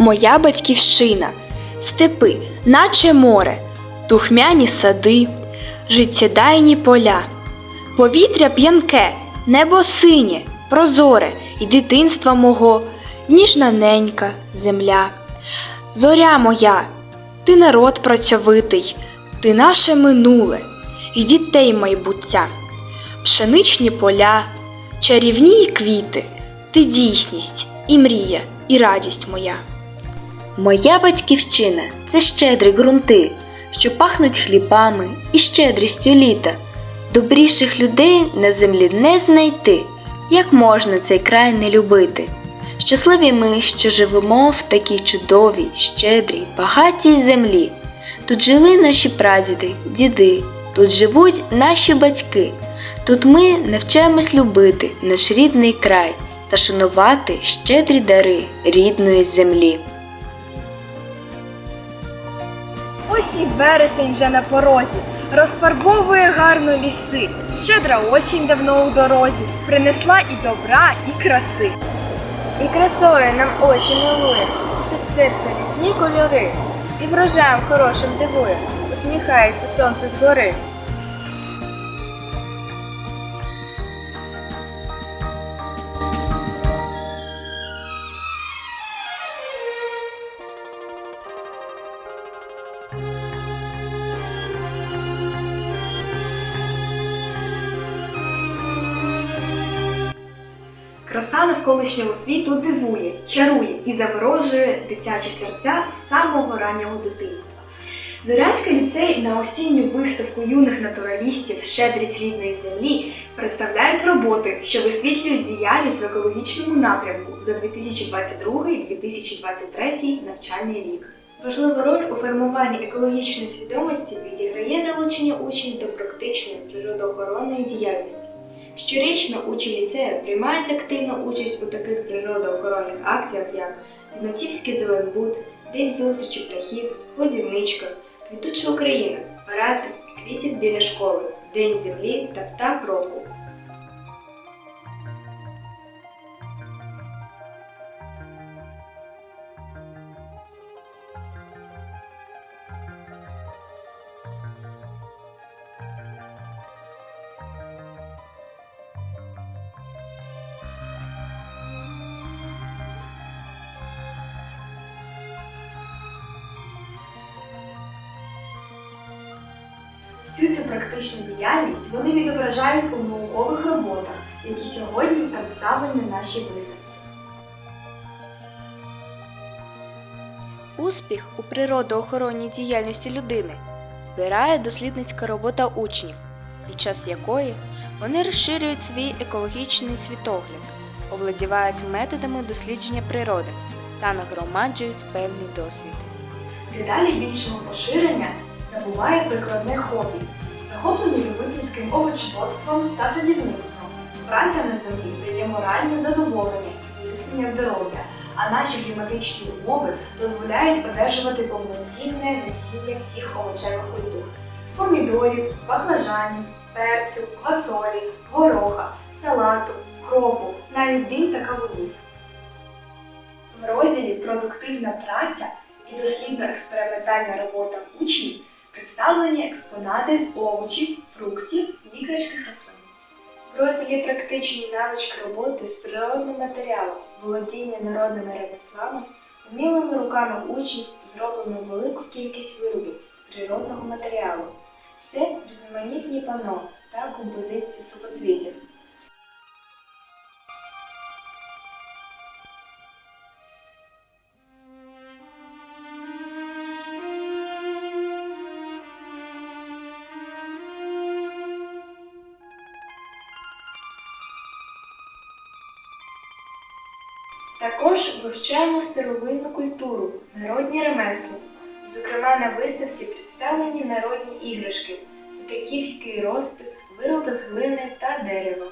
моя батьківщина, степи, наче море, духмяні сади, життєдайні поля, повітря п'янке, небо синє, прозоре, і дитинства мого, ніжна ненька земля. Зоря моя, ти народ працьовитий, ти наше минуле і дітей майбуття, пшеничні поля, чарівні квіти, ти дійсність і мрія, і радість моя. Моя батьківщина це щедрі ґрунти, що пахнуть хлібами і щедрістю літа. Добріших людей на землі не знайти, як можна цей край не любити. Щасливі ми, що живемо в такій чудовій, щедрій, багатій землі. Тут жили наші прадіди, діди, тут живуть наші батьки. Тут ми навчаємось любити наш рідний край та шанувати щедрі дари рідної землі. Ось і вересень вже на порозі, розфарбовує гарно ліси. Щедра осінь давно у дорозі, принесла і добра, і краси. І красою нам очі милує, тішить серце різні кольори, і врожаєм хорошим дивує, усміхається сонце згори. Краса навколишнього світу дивує, чарує і заворожує дитячі серця з самого раннього дитинства. Зорянський ліцей на осінню виставку юних натуралістів Щедрість рідної землі представляють роботи, що висвітлюють діяльність в екологічному напрямку за 2022-2023 навчальний рік. Важливу роль у формуванні екологічної свідомості відіграє залучення учнів до практичної природоохоронної діяльності. Щорічно учні ліцею приймають активну участь у таких природоохоронних акціях, як Знатівський зеленбуд, День зустрічі птахів, Годівничка, Квітуча Україна, парад квітів біля школи, День землі та птах року. Всю цю практичну діяльність вони відображають у наукових роботах, які сьогодні представлені на нашій виставці. Успіх у природоохоронній діяльності людини збирає дослідницька робота учнів, під час якої вони розширюють свій екологічний світогляд, овладівають методами дослідження природи та нагромаджують певний досвід. Дедалі більшого поширення набуває прикладне хобі, захоплення любительським овочеводством та садівництвом. Праця на землі дає моральне задоволення і зміцнення здоров'я, а наші кліматичні умови дозволяють одержувати повноцінне насіння всіх овочевих культур помідорів, баклажанів, перцю, квасолі, гороха, салату, кропу, навіть дим та кавунів. В розділі Продуктивна праця і дослідно-експериментальна робота учнів представлені експонати з овочів, фруктів, лікарських рослин. В розділі практичні навички роботи з природним матеріалом, володіння народними ремеслами, вмілими руками учнів зроблено велику кількість виробів з природного матеріалу. Це різноманітні пано та композиції супоцвітів. Також вивчаємо старовинну культуру, народні ремесла. Зокрема, на виставці представлені народні іграшки, петриківський розпис, вироби з глини та дерева.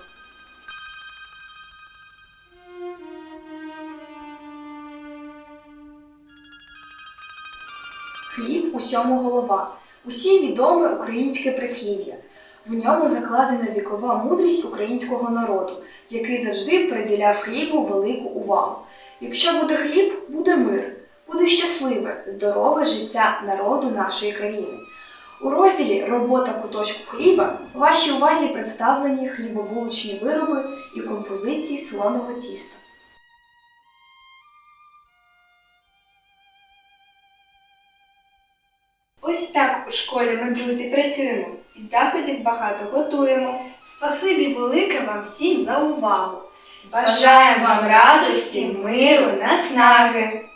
Хліб усьому голова. Усім відоме українське прислів'я. В ньому закладена вікова мудрість українського народу, який завжди приділяв хлібу велику увагу. Якщо буде хліб, буде мир. буде щасливе, здорове життя народу нашої країни. У розділі Робота куточку хліба вашій увазі представлені хлібобулочні вироби і композиції солоного тіста. У школі ми, друзі, працюємо. і заходів багато готуємо. Спасибі велике вам всім за увагу. Бажаємо вам радості, миру, наснаги.